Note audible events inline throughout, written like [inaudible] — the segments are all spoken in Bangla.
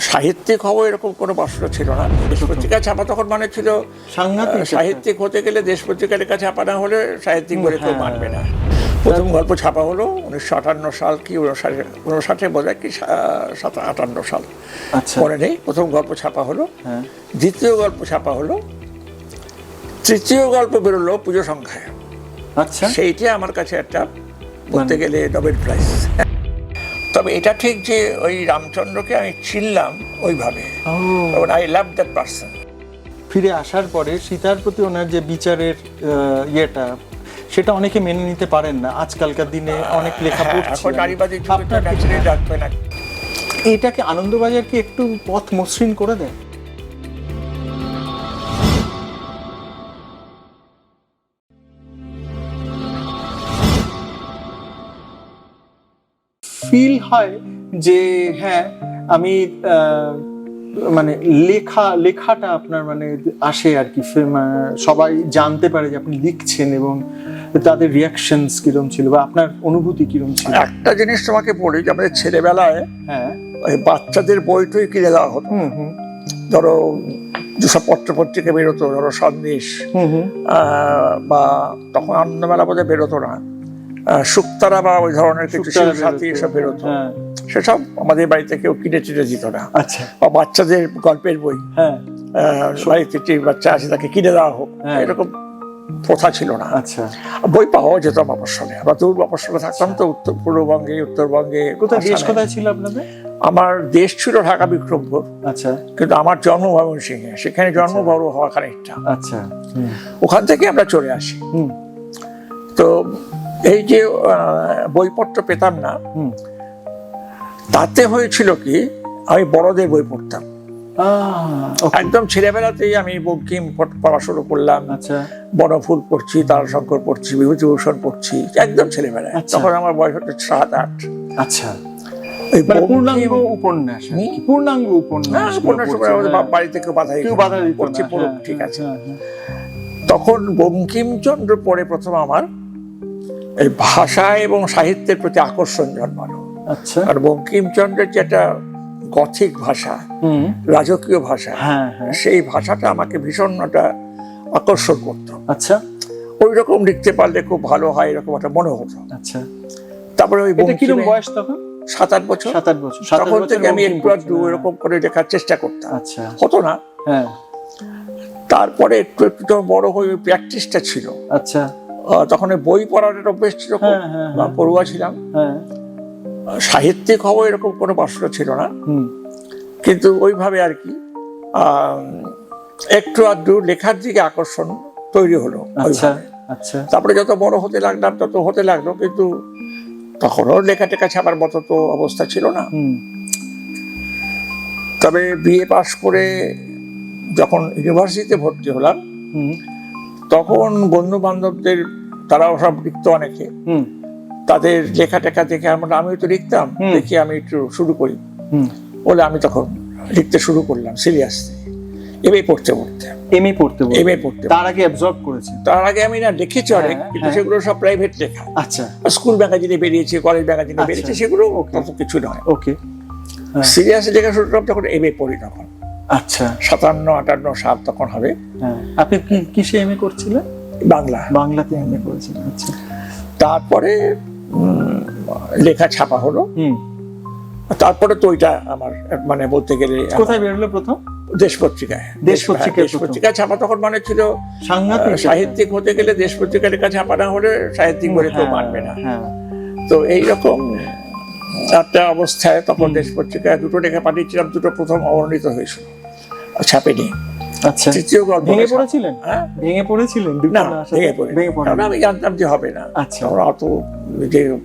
সাহিত্যিক হব এরকম কোনো বাসনা ছিল না। দেশ পত্রিকা ছাপা তখন মানে ছিল সাহিত্যিক হতে গেলে দেশ পত্রিকার লেখা ছাপা না হলে সাহিত্যিক বলে কেউ হ্যাঁ। মানবে না। প্রথম গল্প ছাপা হলো উনিশশো আটান্ন সাল কি উনষাটে উনষাটে বোধ কি আটান্ন সাল। আচ্ছা। মনে নেই প্রথম গল্প ছাপা হলো। হ্যাঁ। দ্বিতীয় গল্প ছাপা হলো তৃতীয় গল্প বেরোলো পুজো সংখ্যায়। আচ্ছা। সেইটা আমার কাছে একটা বলতে মানে- গেলে নোবেল প্রাইজ তবে এটা ঠিক যে ওই রামচন্দ্রকে আমি চিনলাম ওইভাবে। আই লাভ দ্যাট পার্সন ফিরে আসার পরে সীতার প্রতি ওনার যে বিচারের ইয়েটা সেটা অনেকে মেনে নিতে পারেন না। আজকালকার দিনে অনেক লেখা পড়ছে। হ্যাঁ। নারীবাদী আপনার না এটাকে আনন্দবাজার কি একটু পথ মসৃণ করে দেয়? ফিল হয় যে হ্যাঁ আমি মানে লেখা লেখাটা আপনার মানে আসে আর কি সবাই জানতে পারে যে আপনি লিখছেন এবং তাদের রিয়াকশনস কিরম ছিল বা আপনার অনুভূতি কিরম ছিল? একটা জিনিস তোমাকে বলি যে আমাদের ছেলেবেলায় হ্যাঁ। ওই বাচ্চাদের বই টই কিনে দেওয়া হতো। হুম হুম। ধরো যেসব পত্র পত্রিকা বেরোতো ধরো সন্দেশ হুম হুম। বা তখন আনন্দমেলা বোধহয় বেরোতো না। শুক্তারা বা ওই ধরনের কিছু সাথী এসব বেরোতো। হ্যাঁ। সেসব আমাদের বাড়িতে কেউ কিনে টিনে দিত না। আচ্ছা। বা বাচ্চাদের গল্পের বই। হ্যাঁ। বাড়িতে বাচ্চা আছে তাকে কিনে দেওয়া হোক। হ্যাঁ। এরকম প্রথা ছিল না। আচ্ছা। বই পাওয়া যেত মফস্বলে আমরা দূর মফস্বলে থাকতাম তো উত্তর পূর্ববঙ্গে উত্তরবঙ্গে কোথায় দেশ। কোথায় ছিল আপনাদের? আমার দেশ ছিল ঢাকা বিক্রমপুর। আচ্ছা। কিন্তু আমার জন্ম ময়মনসিংহে সেখানে জন্ম বড় হওয়া খানিকটা। আচ্ছা। ওখান থেকে আমরা চলে আসি। হুম। তো এই যে বইপত্র পেতাম না তাতে হয়েছিল কি আমি বড়দের বই পড়তাম। একদম ছেলেবেলাতেই আমি বঙ্কিম পড়- শুরু করলাম। আচ্ছা। বনফুল পড়ছি তারাশঙ্কর পড়ছি বিভূতিভূষণ পড়ছি একদম ছেলেবেলায়। আচ্ছা। তখন আমার বয়স হচ্ছে সাত আট। আচ্ছা। মানে পূর্ণাঙ্গ উপন্যাস। পূর্ণাঙ্গ উপন্যাস হ্যাঁ, বাধা বাধা পড়ছি না, পড়ুক হ্যাঁ, ঠিক আছে। হ্যাঁ, হ্যাঁ। তখন বঙ্কিমচন্দ্র পড়ে প্রথম আমার। এই ভাষা এবং সাহিত্যের প্রতি আকর্ষণ জন্মালো আচ্ছা। আর বঙ্কিমচন্দ্রের যেটা গথিক ভাষা রাজকীয় ভাষা হ্যাঁ হ্যাঁ। সেই ভাষাটা আমাকে ভীষণ একটা আকর্ষণ করতো। আচ্ছা। ওই রকম লিখতে পারলে খুব ভালো হয় এরকম একটা মনে হতো। আচ্ছা। তারপরে ওই বঙ্কিমে বয়স তখন? সাত আট বছর। সাত আট বছর তখন থেকে আমি একটু হ্যাঁ। এরকম করে লেখার চেষ্টা করতাম। আচ্ছা। হতো না। হ্যাঁ। তারপরে একটু একটু বড় হয়ে প্র্যাকটিসটা ছিল। আচ্ছা। তখন বই পড়ার একটা অভ্যেস ছিল খুব। হ্যাঁ, হ্যাঁ, হ্যাঁ। পড়ুয়া ছিলাম। সাহিত্যিক হব এরকম কোনো বাসনা ছিল না। কিন্তু ওইভাবে আর কি একটু আধটু লেখার দিকে আকর্ষণ তৈরি হলো আচ্ছা আচ্ছা। তারপরে যত বড় হতে লাগলাম তত হতে লাগল কিন্তু তখনও লেখা টেখা ছাপার মতো তো অবস্থা ছিল না। তবে বিএ পাশ করে যখন ইউনিভার্সিটিতে ভর্তি হলাম তখন বন্ধু বান্ধবদের তারাও সব লিখতো অনেকে। তাদের লেখা টেখা দেখে আমরা আমিও তো লিখতাম। দেখি আমি একটু শুরু করি। বলে আমি তখন লিখতে শুরু করলাম সিরিয়াসলি এমএ পড়তে পড়তে। এমএ পড়তে এমএ পড়তে তার আগে অ্যাবজর্ব করেছেন? তার আগে আমি না দেখেছি অনেক হ্যাঁ, কিন্তু হ্যাঁ। সেগুলো সব প্রাইভেট লেখা। আচ্ছা। স্কুল ম্যাগাজিনে বেরিয়েছে কলেজ ম্যাগাজিনে আচ্ছা। বেরিয়েছে সেগুলো কিছু নয়। ওকে সিরিয়াসলি লেখা শুরু করলাম তখন এমএ পড়ি তখন আচ্ছা। সাতান্ন আটান্ন সাল তখন হবে। হ্যাঁ। আপনি কি কিসে এমএ করছিলেন? বাংলা। বাংলাতে এমএ করেছেন আচ্ছা। তারপরে লেখা ছাপা হলো। হুম। তারপরে তো ওইটা আমার মানে বলতে গেলে কোথায় বেরোলো প্রথম? দেশ পত্রিকায়। দেশ পত্রিকায় দেশ। পত্রিকায় ছাপা তখন মানে ছিল সাংঘাতিক সাহিত্যিক হতে গেলে দেশ পত্রিকা লেখা ছাপা না হলে সাহিত্যিক বলে কেউ হ্যাঁ, মানবে না। হ্যাঁ। তো এইরকম একটা অবস্থায় তখন দেশ পত্রিকায় দুটো লেখা পাঠিয়েছিলাম দুটো প্রথম অবর্ণিত হয়েছিল। ছাপেনি। আচ্ছা। তৃতীয় গল্প ভেঙে পড়েছিলেন? হ্যাঁ? ভেঙে পড়েছিলেন না ভেঙে পড়ে ভেঙে পড়ে আমি জানতাম যে হবে না। আচ্ছা। তখন অত নিজে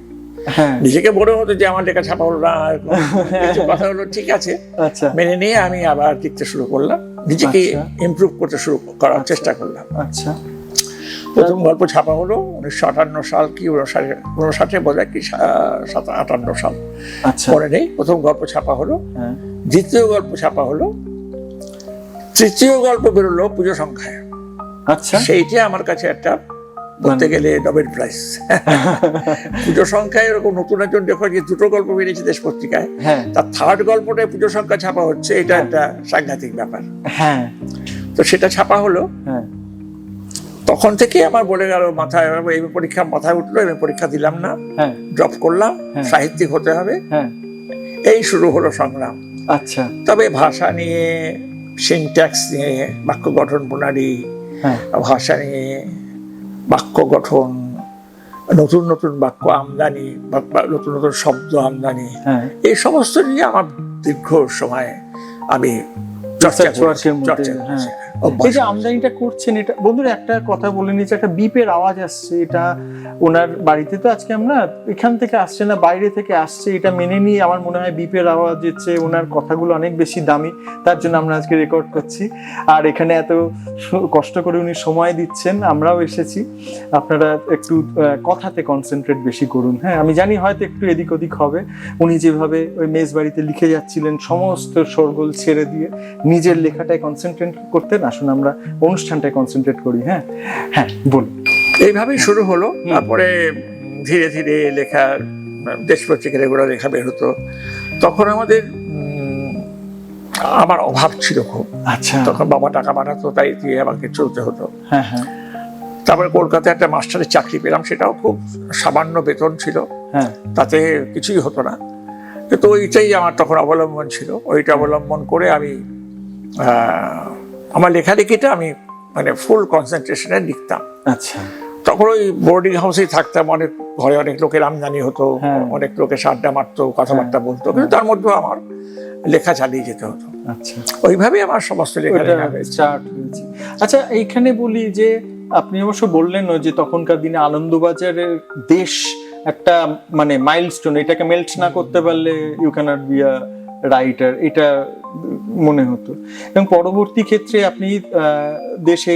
হ্যাঁ। নিজেকে মনে হতো যে আমার লেখা ছাপা হলো না কিছু কথা হলো ঠিক আছে। আচ্ছা। মেনে নিয়ে আমি আবার লিখতে শুরু করলাম। নিজেকে আচ্ছা। ইমপ্রুভ করতে শুরু করার চেষ্টা করলাম। আচ্ছা। প্রথম গল্প ছাপা হলো উনিশশো আটান্ন সাল কি উনষাটে উনষাটে বোধ হয় কি আটান্ন সাল। আচ্ছা। মনে নেই প্রথম গল্প ছাপা হলো। হ্যাঁ। দ্বিতীয় গল্প ছাপা হলো তৃতীয় গল্প বেরোলো পুজো সংখ্যায়। আচ্ছা। সেইটা আমার কাছে একটা বলতে গেলে নোবেল প্রাইজ [laughs] পুজো সংখ্যায় এরকম নতুন একজন লেখক যে দুটো গল্প বেরিয়েছে দেশ পত্রিকায় হ্যাঁ। তার থার্ড গল্পটায় পুজো সংখ্যা ছাপা হচ্ছে এটা একটা সাংঘাতিক ব্যাপার। হ্যাঁ। তো সেটা ছাপা হলো। হ্যাঁ। তখন থেকে আমার বলে গেল মাথায় এই পরীক্ষা মাথায় উঠল এম পরীক্ষা দিলাম না। হ্যাঁ। ড্রপ করলাম হ্যাঁ। সাহিত্যিক হতে হবে। হ্যাঁ। এই শুরু হলো সংগ্রাম। আচ্ছা। তবে ভাষা নিয়ে সিনট্যাক্স নিয়ে বাক্য গঠন প্রণালী হ্যাঁ ভাষা নিয়ে বাক্য গঠন নতুন নতুন বাক্য আমদানি নতুন নতুন শব্দ আমদানি হ্যাঁ এই সমস্ত নিয়ে আমার দীর্ঘ সময় আমি চর্চা চর্চা। হ্যাঁ। এই যে আমদানিটা করছেন এটা বন্ধুরা একটা কথা বলে নিচ্ছে একটা বিপের আওয়াজ আসছে এটা ওনার বাড়িতে তো আজকে আমরা এখান থেকে আসছে না বাইরে থেকে আসছে এটা মেনে নিয়ে আমার মনে হয় বিপের আওয়াজ হচ্ছে ওনার কথাগুলো অনেক বেশি দামি তার জন্য আমরা আজকে রেকর্ড করছি। আর এখানে এত কষ্ট করে উনি সময় দিচ্ছেন আমরাও এসেছি। আপনারা একটু কথাতে কনসেন্ট্রেট বেশি করুন হ্যাঁ? আমি জানি হয়তো একটু এদিক ওদিক হবে। উনি যেভাবে ওই মেজ বাড়িতে লিখে যাচ্ছিলেন সমস্ত শোরগোল ছেড়ে দিয়ে নিজের লেখাটায় কনসেন্ট্রেট করতেন আসুন আমরা অনুষ্ঠানটায় কনসেন্ট্রেট করি হ্যাঁ? হ্যাঁ বলুন। এইভাবেই শুরু হলো তারপরে ধীরে ধীরে লেখা দেশ পত্রিকার এগুলো লেখা বের হতো। তখন আমাদের আমার অভাব ছিল খুব। আচ্ছা। তখন বাবা টাকা পাঠাতো তাই দিয়ে আমাকে চলতে হতো। হ্যাঁ হ্যাঁ। তারপরে কলকাতায় একটা মাস্টারের চাকরি পেলাম সেটাও খুব সামান্য বেতন ছিল। হ্যাঁ। তাতে কিছুই হতো না। কিন্তু ওইটাই আমার তখন অবলম্বন ছিল। ওইটা অবলম্বন করে আমি আমার লেখালেখিটা আমি মানে ফুল কনসেন্ট্রেশনে লিখতাম। আচ্ছা। তখন ওই বোর্ডিং হাউসেই থাকতাম অনেক ঘরে অনেক লোকের আমদানি হতো হ্যাঁ। অনেক লোকের সাড্ডা মারতো কথাবার্তা বলতো কিন্তু তার মধ্যেও আমার লেখা চালিয়ে যেতে হতো। আচ্ছা। ওইভাবেই আমার সমস্ত লেখা চার্ট আচ্ছা এইখানে বলি যে আপনি অবশ্য বললেন যে তখনকার দিনে আনন্দবাজারের দেশ একটা মানে মাইলস্টোন এটাকে মেল্ট না করতে পারলে you can't be a writer এটা মনে হতো। এবং পরবর্তী ক্ষেত্রে আপনি দেশে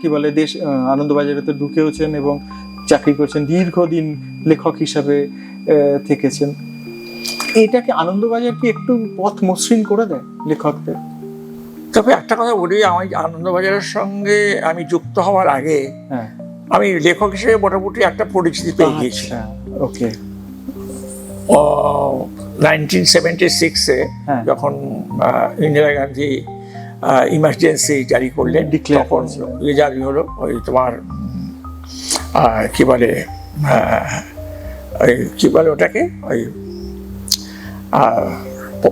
কি বলে দেশ আনন্দবাজারে তো ঢুকেওছেন এবং চাকরি করছেন দীর্ঘদিন লেখক হিসাবে থেকেছেন। এটাকে আনন্দবাজার কি একটু পথ মসৃণ করে দেয় লেখকদের? তবে একটা কথা বলি আমি আনন্দবাজারের সঙ্গে আমি যুক্ত হওয়ার আগে হ্যাঁ। আমি লেখক হিসেবে মোটামুটি একটা পরিচিতি পেয়ে আচ্ছা ওকে। নাইনটিন সেভেন্টি সিক্সে। যখন ইন্দিরা গান্ধী ইমার্জেন্সি জারি করলেন তখন ইয়ে জারি হলো ওই তোমার কি বলে ওই কি বলে ওটাকে ওই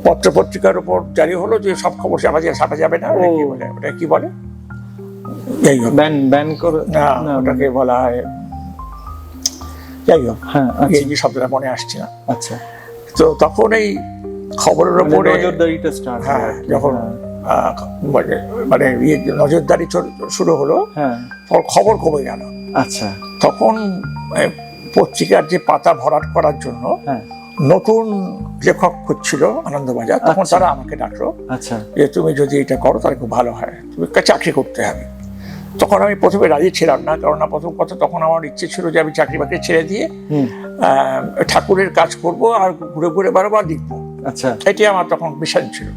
পত্র পত্রিকার উপর জারি হলো যে সব খবর যাবে ছাপা যাবে না ওটা কি বলে ওটা কি বলে? ব্যান ব্যান করে না, ওটাকে বলা হয় যাই হোক হ্যাঁ আচ্ছা। এই যে শব্দটা মনে আসছে না। আচ্ছা। তো তখন এই খবরের মানে উপরে নজরদারিটা স্টার্ট হ্যাঁ যখন মানে মানে ইয়ে নজরদারি শুরু হলো হ্যাঁ। খবর কমে গেল। আচ্ছা। তখন পত্রিকার যে পাতা ভরাট করার জন্য হ্যাঁ। নতুন লেখক খুঁজছিল আনন্দবাজার তখন আচ্ছা। তারা আমাকে ডাকলো আচ্ছা। যে তুমি যদি এটা করো তাহলে খুব ভালো হয়। তুমি চাকরি করতে হবে। তখন আমি প্রথমে রাজি ছিলাম না কারণ না প্রথম কথা তখন আমার ইচ্ছে ছিল যে আমি চাকরি বাকরি ছেড়ে দিয়ে ঠাকুরের কাজ করব আর ঘুরে ঘুরে বেড়াবো আর লিখব আচ্ছা। এটি আমার তখন মিশন ছিল।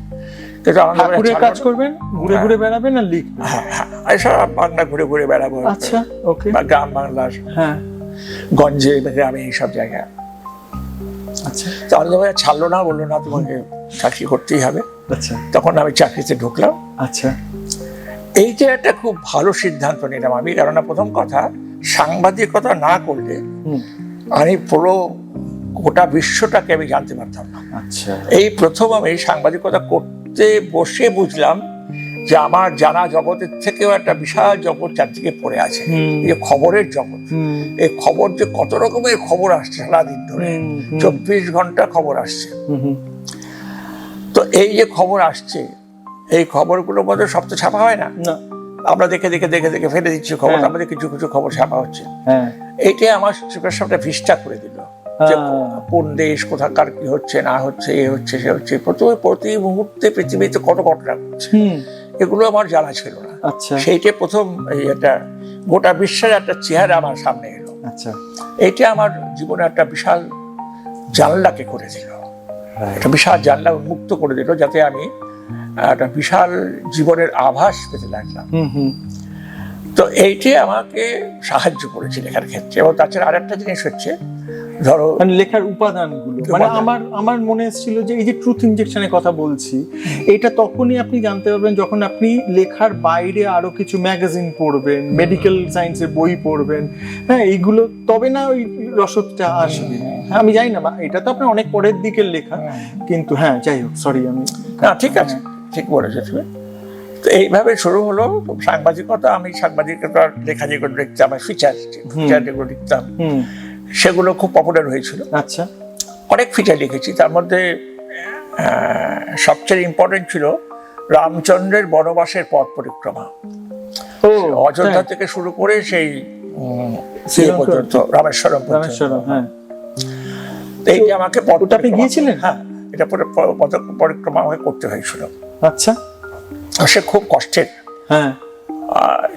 কিন্তু ঠাকুরের ছাড়লো কাজ। করবেন ঘুরে ঘুরে বেড়াবেন আর লিখবেন? হ্যাঁ, হ্যাঁ, এসব বাংলা ঘুরে ঘুরে বেড়াবো। আচ্ছা ওকে। বা গ্রাম বাংলার হ্যাঁ। গঞ্জে গ্রামে এইসব জায়গায়। আচ্ছা। ছাড়লো না বলল না তোমাকে চাকরি করতেই হবে। আচ্ছা। তখন আমি চাকরিতে ঢুকলাম। আচ্ছা। এইটা একটা খুব ভালো সিদ্ধান্ত নিলাম আমি কেননা প্রথম কথা সাংবাদিকতা না করলে আমি পুরো গোটা বিশ্বটাকে আমি জানতে পারতাম না। আচ্ছা। এই প্রথম আমি সাংবাদিকতা করতে বসে বুঝলাম যে আমার জানা জগতের থেকেও একটা বিশাল জগৎ চারদিকে পড়ে আছে। এই যে খবরের জগৎ। এই খবর যে কত রকমের খবর আসছে সারাদিন ধরে। চব্বিশ ঘণ্টা খবর আসছে। তো এই যে খবর আসছে এই খবরগুলোর মধ্যে সব তো ছাপা হয় না। আমরা দেখে দেখে দেখে দেখে ফেলে দিচ্ছি খবর হ্যাঁ। আমাদের কিছু কিছু খবর ছাপা হচ্ছে। হ্যাঁ। এইটাই আমার চোখের সামনে ভিস্টা করে দিল। যে হ্যাঁ। কোন দেশ কোথাকার কি হচ্ছে না হচ্ছে এ হচ্ছে সে হচ্ছে প্রতি প্রতি মুহূর্তে পৃথিবীতে কত ঘটনা ঘটছে। এগুলো আমার জানা ছিল না। আচ্ছা। সেইটা প্রথম এই একটা গোটা বিশ্বের একটা চেহারা আমার সামনে এলো। আচ্ছা। এইটা আমার জীবনে একটা বিশাল জানলাকে করে দিল। একটা বিশাল জানলা উন্মুক্ত করে দিল যাতে আমি একটা বিশাল জীবনের আভাস পেতে লাগলাম। হুম হুম। তো এইটি আমাকে সাহায্য করেছে লেখার ক্ষেত্রে এবং তাছাড়া আর একটা জিনিস হচ্ছে ধরো মানে লেখার উপাদানগুলো। মানে আমার আমার মনে এসেছিল যে এই যে ট্রুথ ইনজেকশনের কথা বলছি এটা তখনই আপনি জানতে পারবেন যখন আপনি লেখার বাইরে আরও কিছু ম্যাগাজিন পড়বেন মেডিকেল সায়েন্সের বই পড়বেন। হ্যাঁ এইগুলো তবে না ওই রসদটা আসবে। হ্যাঁ। আমি জানি না এটা তো আপনার অনেক পরের দিকের লেখা কিন্তু হ্যাঁ যাই হোক সরি আমি না ঠিক আছে ঠিক বলেছ তুমি। তো এইভাবে শুরু হলো সাংবাদিকতা আমি সাংবাদিকতার লেখা যেগুলো লিখতাম ফিচার ফিচার যেগুলো লিখতাম হুম। সেগুলো খুব পপুলার হয়েছিল। আচ্ছা। অনেক ফিচার লিখেছি। তার মধ্যে সবচেয়ে ইম্পর্টেন্ট ছিল রামচন্দ্রের বনবাসের পথ পরিক্রমা। অযোধ্যা থেকে শুরু করে সেই পর্যন্ত রামেশ্বরম। হ্যাঁ। তো এই যে আমাকে পথ আপনি পরিক্রমা- গিয়েছিলেন? হ্যাঁ এটা পরে পরিক্রমা আমাকে করতে হয়েছিল। আচ্ছা। সে খুব কষ্টের। হ্যাঁ।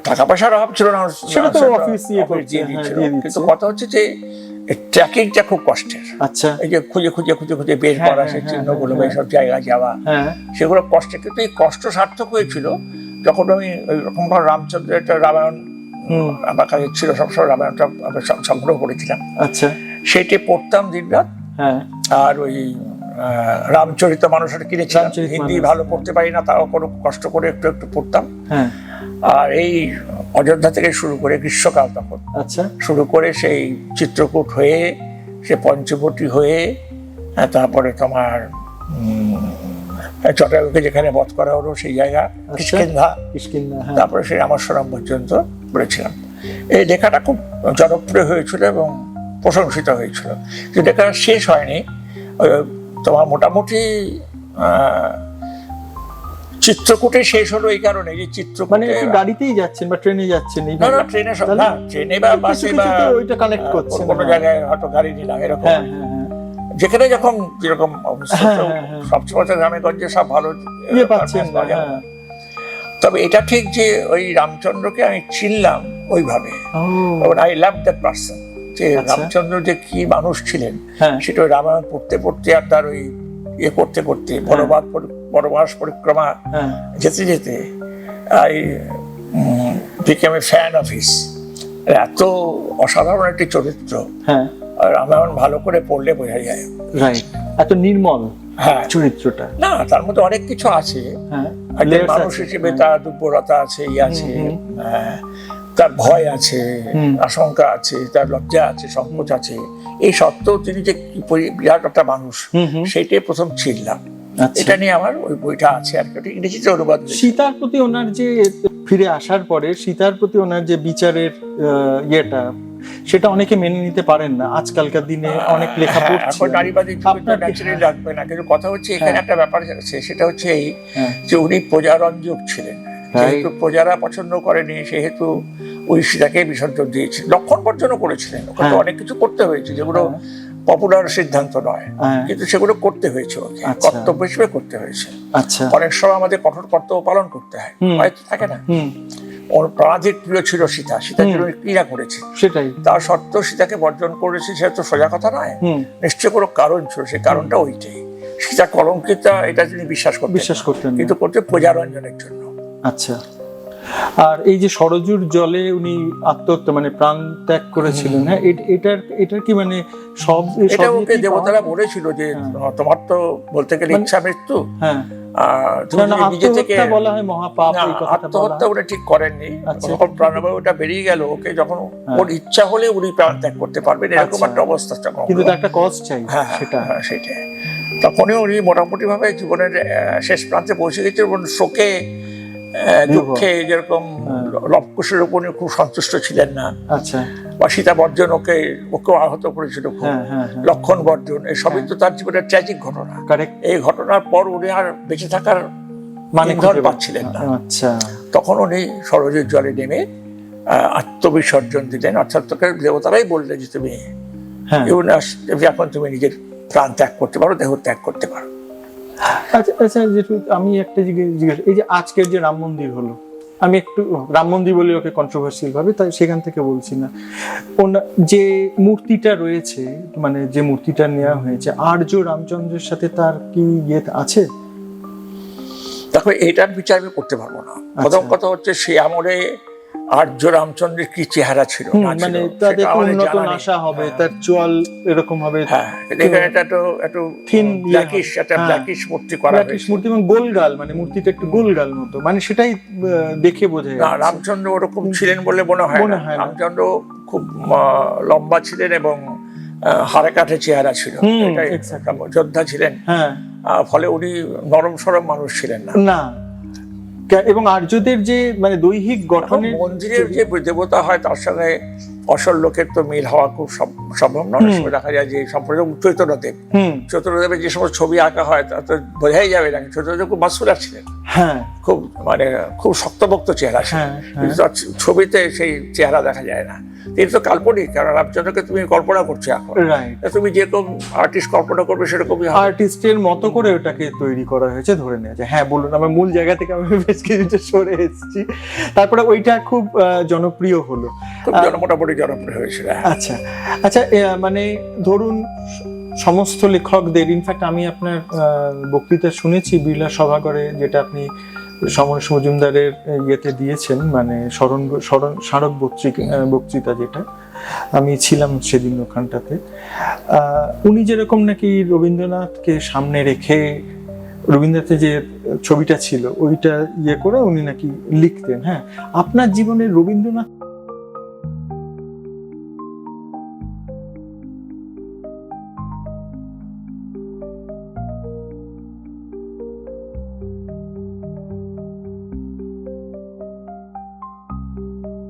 টাকা পয়সার অভাব ছিল না সেটা তো অফিস হ্যাঁ। কিন্তু কথা হচ্ছে যে ট্র্যাকিংটা খুব কষ্টের। আচ্ছা। এই যে খুঁজে খুঁজে খুঁজে খুঁজে বের হ্যাঁ, করা হ্যাঁ, সেই চিহ্নগুলো হ্যাঁ, এইসব জায়গায় যাওয়া সেগুলো কষ্টে কিন্তু এই কষ্ট সার্থক হয়েছিল যখন আমি ওই রকম রামচন্দ্রের একটা রামায়ণ। আমার কাছে ছিল সবসময় রামায়ণটা আমি সংগ্রহ করেছিলাম। আচ্ছা। সেটি পড়তাম দিনরাত আর ওই রামচরিত মানুষের কিনেছিলাম। হিন্দি ভালো পড়তে পারি না তাও কোনো কষ্ট করে একটু একটু পড়তাম। হ্যাঁ। আর এই অযোধ্যা থেকে শুরু করে গ্রীষ্মকাল তখন। আচ্ছা। শুরু করে সেই চিত্রকূট হয়ে সে পঞ্চবটী হয়ে তারপরে তোমার উম, চটাইকে যেখানে বধ করা হলো সেই জায়গা আচ্ছা। কিষ্কিন্ধা। হ্যাঁ। তারপরে সেই রামেশ্বরম পর্যন্ত পড়েছিলাম এই লেখাটা খুব জনপ্রিয় হয়েছিল এবং প্রশংসিত হয়েছিল। কিন্তু লেখা শেষ হয়নি। তোমার মোটামুটি আহ, চিত্রকূটে শেষ হলো এই কারণে যে মানে চিত্রকূটে একটু গাড়িতে যাচ্ছেন বা ট্রেনে যাচ্ছেন না না ট্রেনে সব না ট্রেনে বা বাসে বা ওইটা আহ, করছে, কোনো। জায়গায় হয়তো গাড়ি নিলাম এরকম। হ্যাঁ হ্যাঁ হ্যাঁ। যেখানে যখন যেরকম। সবসময় গ্রামে গঞ্জে সব ভালো ইয়ে পাচ্ছেন তবে এটা ঠিক যে ওই রামচন্দ্রকে আমি চিনলাম ওইভাবে। আই লাভ দ্যাট পার্সন যে আচ্ছা। রামচন্দ্র যে কি মানুষ ছিলেন সেটা ওই রামায়ণ পড়তে পড়তে আর তার ওই ইয়ে করতে করতে বনবাস পরি- বনবাস পরিক্রমা হ্যাঁ। যেতে যেতে I became a fan of this এত অসাধারণ একটি চরিত্র। হ্যাঁ। আর রামায়ণ ভালো করে পড়লে বোঝা যায়। রাইট এত নির্মল হ্যাঁ। চরিত্রটা। না তার মধ্যে অনেক কিছু আছে। হ্যাঁ। মানুষ হিসেবে হ্যাঁ। তার দুর্বলতা আছে ই আছে হ্যাঁ, তার ভয় আছে আশঙ্কা আছে তার লজ্জা আছে সংকোচ আছে। এই সত্ত্বেও তিনি যে বিরাট একটা মানুষ হুম প্রথম চিনলাম আচ্ছা। এটা নিয়ে আমার ওই বইটা আছে আর কি। ইংরেজিতে অনুবাদ সীতার প্রতি ওনার যে ফিরে আসার পরে সীতার প্রতি ওনার যে বিচারের ইয়েটা সেটা অনেকে মেনে নিতে পারেন না। আজকালকার দিনে অনেক লেখা হ্যাঁ, পড়ছি। নারীবাদী ন্যাচারালি রাখবে না। কিন্তু কথা হচ্ছে এখানে হ্যাঁ। একটা ব্যাপার আছে সেটা হচ্ছে এই হ্যাঁ। যে উনি প্রজারঞ্জক ছিলেন। যেহেতু প্রজারা পছন্দ করেনি সেহেতু ওই সীতাকে বিসর্জন দিয়েছে লক্ষণ বর্জনও করেছিলেন। তো হ্যাঁ। অনেক কিছু করতে হয়েছে যেগুলো হ্যাঁ। পপুলার সিদ্ধান্ত নয় হ্যাঁ, কিন্তু সেগুলো করতে হয়েছে ওকে আচ্ছা। কর্তব্য হিসেবে করতে হয়েছে। আচ্ছা। অনেক সময় আমাদের কঠোর কর্তব্য পালন করতে হয় হয়তো থাকে না। ওর প্রাণাধিক প্রিয় ছিল সীতা সীতা। ছিল ক্রীড়া করেছে। সেটাই। তার সত্ত্বেও সীতাকে বর্জন করেছে সেটা তো সোজা কথা নয়। নিশ্চয় কোনো কারণ ছিল সেই কারণটা ওইটাই। সীতা কলঙ্কিতা এটা তিনি বিশ্বাস করতেন বিশ্বাস করতেন কিন্তু করতে প্রজারঞ্জনের জন্য আচ্ছা। আর এই যে সরজুর জলে উনি আত্মহত্যা মানে প্রাণ ত্যাগ করেছিলেন হ্যাঁ এটার এটার কি মানে সব এটা ওকে দেবতারা বলেছিল যে হ্যাঁ। তোমার তো বলতে গেলে মানে- ইচ্ছা মৃত্যু হ্যাঁ আর তুমি কারণ যদি নিজে থেকে আত্মহত্যা বলা মহাপাপ না, এই কথাটা বলা আত্মহত্যা। উনি ঠিক করেননি আচ্ছা। যখন প্রাণবায়ুটা বেরিয়ে গেল ওকে যখন হ্যাঁ। ওর ইচ্ছা হলে উনি প্রাণ ত্যাগ করতে পারবেন এরকম আচ্ছা। একটা অবস্থা কিন্তু একটা কজ চাই হ্যাঁ সেটা হ্যাঁ সেটাই তখনই উনি মোটামুটি ভাবে জীবনের শেষ প্রান্তে পৌঁছে গেছে এবং শোকে দুঃখে যেরকম হ্যাঁ। লবকুশের উপর খুব সন্তুষ্ট ছিলেন না। আচ্ছা। বা সীতা বর্জন ওকে ওকেও আহত করেছিল খুব। হ্যাঁ হ্যাঁ হ্যাঁ। লক্ষণ বর্জন এই সবই তো তার জীবনের ট্র্যাজিক ঘটনা। এই ঘটনার পর উনি আর বেঁচে থাকার মানে খুঁজে পাচ্ছিলেন না। আচ্ছা। তখন উনি সরোজের জলে নেমে আত্মবিসর্জন দিলেন। অর্থাৎ তোকে দেবতারাই বললেন যে তুমি হ্যাঁ। এখন তুমি নিজের প্রাণ ত্যাগ করতে পারো দেহ ত্যাগ করতে পারো। আচ্ছা আচ্ছা যেটু আমি একটা জিজ্ঞেস এই যে আজকের যে রাম মন্দির হলো আমি একটু রাম মন্দির বলে ওকে কন্ট্রোভার্সিয়াল ভাবে তাই সেখান থেকে বলছি না। যে মূর্তিটা রয়েছে মানে যে মূর্তিটা নেওয়া হয়েছে আর্য রামচন্দ্রের সাথে তার কি ইয়ে আছে? দেখো এটার বিচার আমি করতে পারব না। প্রথম কথা হচ্ছে সে আমলে আর্য রামচন্দ্রের কি চেহারা ছিল? মানে তাদের উন্নত নাশা হবে হ্যাঁ, তার চোয়াল এরকম হবে হ্যাঁ এখানে এটা একটু একটু Thin ইয়ে ব্ল্যাকিশ একটা। ব্ল্যাকিশ মূর্তি করা ব্ল্যাকিশ মূর্তি এবং গোলগাল মানে মূর্তিটা একটু গোলগাল মতো মানে সেটাই দেখে বোঝা না রামচন্দ্র ওরকম ছিলেন বলে মনে হয় মনে না। হয় রামচন্দ্র খুব লম্বা ছিলেন এবং হাড়ে কাঠে চেহারা ছিল। যোদ্ধা ছিলেন। হ্যাঁ। ফলে উনি নরম সরম মানুষ ছিলেন না। এবং আর্যদের যে মানে দৈহিক গঠন গঠনের মন্দিরের যে দেবতা হয় তার সঙ্গে অসল লোকের তো মিল হওয়া খুব সম- সম্ভব নয়। সময় দেখা যায় যে সম্পর্কে চৈতন্যদেব। চৈতন্যদেবের যে সমস্ত ছবি আঁকা হয় তা তো বোঝাই যাবে না। চৈতন্যদেব খুব মাসুলার ছিলেন হ্যাঁ। খুব মানে খুব শক্তভক্ত চেহারা ছিল হ্যাঁ, হ্যাঁ। কিন্তু ছবিতে সেই চেহারা দেখা যায় না। তিনি তো কাল্পনিক কারণ রামচন্দ্রকে তুমি কল্পনা করছ এখন। তুমি যেরকম আর্টিস্ট কল্পনা করবে সেরকমই আর্টিস্টের মতো করে ওটাকে তৈরি করা হয়েছে ধরে নেওয়া যায়। হ্যাঁ বলুন আমার মূল জায়গা থেকে আমি বেশ কিছুটা সরে এসেছি। তারপরে ওইটা খুব জনপ্রিয় হলো। মোটামুটি জনপ্রিয় হয়েছিল হ্যাঁ। আচ্ছা আচ্ছা মানে ধরুন সমস্ত লেখকদের ইনফ্যাক্ট আমি আপনার বক্তৃতা শুনেছি বিড়লা সভাঘরে যেটা আপনি সমরেশ মজুমদারের ইয়েতে দিয়েছেন মানে স্মরণ স্মরণ, স্মারক বক্তৃতা বক্তৃতা যেটা, আমি ছিলাম সেদিন ওখানটাতে। উনি যেরকম নাকি রবীন্দ্রনাথকে সামনে রেখে, রবীন্দ্রনাথের যে ছবিটা ছিল, ওইটা ইয়ে করে উনি নাকি লিখতেন হ্যাঁ। আপনার জীবনে রবীন্দ্রনাথ